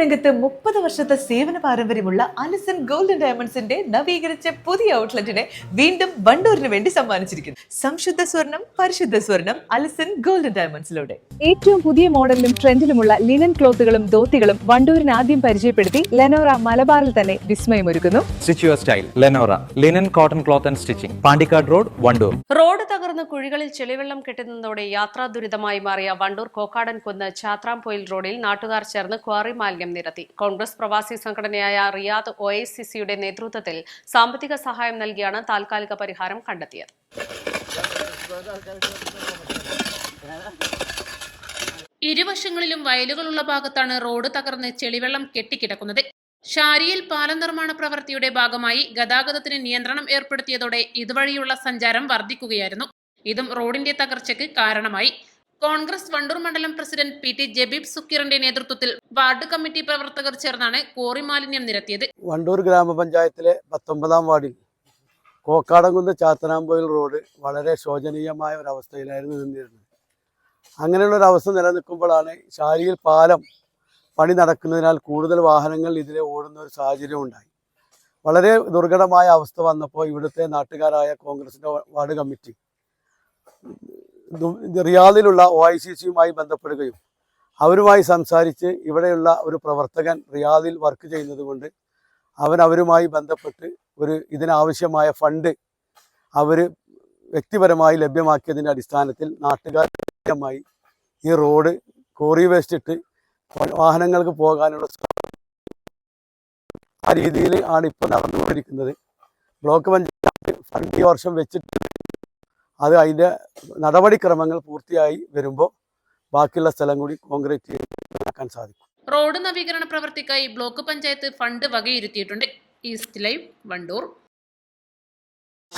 രംഗത്ത് മുപ്പത് വർഷത്തെ സേവന പാരമ്പര്യമുള്ള അലിസൺ ഗോൾഡൻ ഡയമണ്ട്സിന്റെ നവീകരിച്ച പുതിയ ഔട്ട്ലെറ്റിനെ വീണ്ടും വണ്ടൂരിന് വേണ്ടി സമ്മാനിച്ചിരിക്കുന്നു. സംശുദ്ധ സ്വർണം പരിശുദ്ധ സ്വർണം അലിസൺ ഗോൾഡൻ ഡയമണ്ട്സിലൂടെ. ഏറ്റവും പുതിയ മോഡലിലും ട്രെൻഡിലുമുള്ള ലിനൻ ക്ലോത്തുകളും ധോത്തികളും വണ്ടൂരിന് ആദ്യം പരിചയപ്പെടുത്തി ലെനോറ മലബാറിൽ തന്നെ വിസ്മയമൊരുക്കുന്നു. Stitch your style Lenora linen cotton cloth and stitching Pandikkad road Wandoor road തകർന്ന് കുഴികളിൽ ചെളിവെള്ളം കെട്ടുന്നതോടെ യാത്രാ ദുരിതമായി മാറിയ വണ്ടൂർ കോക്കാടൻ കുന്ന് ചാത്രാംപൊയിൽ റോഡിൽ നാട്ടുകാർ ചേർന്ന് ക്വാറി മാലിന്യം നിരത്തി. കോൺഗ്രസ് പ്രവാസി സംഘടനയായ റിയാദ് ഒ നേതൃത്വത്തിൽ സാമ്പത്തിക സഹായം നൽകിയാണ് താൽക്കാലിക പരിഹാരം കണ്ടെത്തിയത്. ഇരുവശങ്ങളിലും വയലുകളുള്ള ഭാഗത്താണ് റോഡ് തകർന്ന് ചെളിവെള്ളം കെട്ടിക്കിടക്കുന്നത്. ഷാരിയിൽ പാലം നിർമ്മാണ പ്രവൃത്തിയുടെ ഭാഗമായി ഗതാഗതത്തിന് നിയന്ത്രണം ഏർപ്പെടുത്തിയതോടെ ഇതുവഴിയുള്ള സഞ്ചാരം വർദ്ധിക്കുകയായിരുന്നു. ഇതും റോഡിന്റെ തകർച്ചയ്ക്ക് കാരണമായി. കോൺഗ്രസ് വണ്ടൂർ മണ്ഡലം പ്രസിഡന്റ് പി ടി ജബീബ് സുക്കീറിന്റെ നേതൃത്വത്തിൽ വാർഡ് കമ്മിറ്റി പ്രവർത്തകർ ചേർന്നാണ് കോറി മാലിന്യം നിരത്തിയത്. വണ്ടൂർ ഗ്രാമപഞ്ചായത്തിലെ പത്തൊമ്പതാം വാർഡിൽ കോക്കാടംകുന്ന് ചാത്തനാമ്പൊയിൽ റോഡ് വളരെ ശോചനീയമായ ഒരു അവസ്ഥയിലായിരുന്നു നിന്നിരുന്നത്. അങ്ങനെയുള്ള ഒരു അവസ്ഥ നിലനിൽക്കുമ്പോഴാണ് ശാരിയിൽ പാലം പണി നടക്കുന്നതിനാൽ കൂടുതൽ വാഹനങ്ങൾ ഇതിലെ ഓടുന്ന ഒരു സാഹചര്യം ഉണ്ടായി. വളരെ ദുർഘടമായ അവസ്ഥ വന്നപ്പോൾ ഇവിടുത്തെ നാട്ടുകാരായ കോൺഗ്രസിന്റെ വാർഡ് കമ്മിറ്റി റിയാദിലുള്ള ഒ ഐ സി സിയുമായി ബന്ധപ്പെടുകയും അവരുമായി സംസാരിച്ച് ഇവിടെയുള്ള ഒരു പ്രവർത്തകൻ റിയാദിൽ വർക്ക് ചെയ്യുന്നത് കൊണ്ട് അവൻ അവരുമായി ബന്ധപ്പെട്ട് ഒരു ഇതിനാവശ്യമായ ഫണ്ട് അവർ വ്യക്തിപരമായി ലഭ്യമാക്കിയതിന്റെ അടിസ്ഥാനത്തിൽ നാട്ടുകാരുമായി ഈ റോഡ് കോറി വേസ്റ്റിട്ട് വാഹനങ്ങൾക്ക് പോകാനുള്ള ആ രീതിയിൽ ആണ് ഇപ്പോൾ നടന്നുകൊണ്ടിരിക്കുന്നത്. ബ്ലോക്ക് പഞ്ചായത്ത് ഫണ്ട് ഈ വർഷം വെച്ചിട്ട് അത് അതിന്റെ നടപടിക്രമങ്ങൾ പൂർത്തിയായി വരുമ്പോൾ ബാക്കിയുള്ള സ്ഥലം കൂടി കോൺക്രീറ്റ് ചെയ്താക്കാൻ സാധിക്കും. റോഡ് നവീകരണ പ്രവൃത്തിക്കായി block panchayat fund വകയിരുത്തിയിട്ടുണ്ട്. East live Wandoor.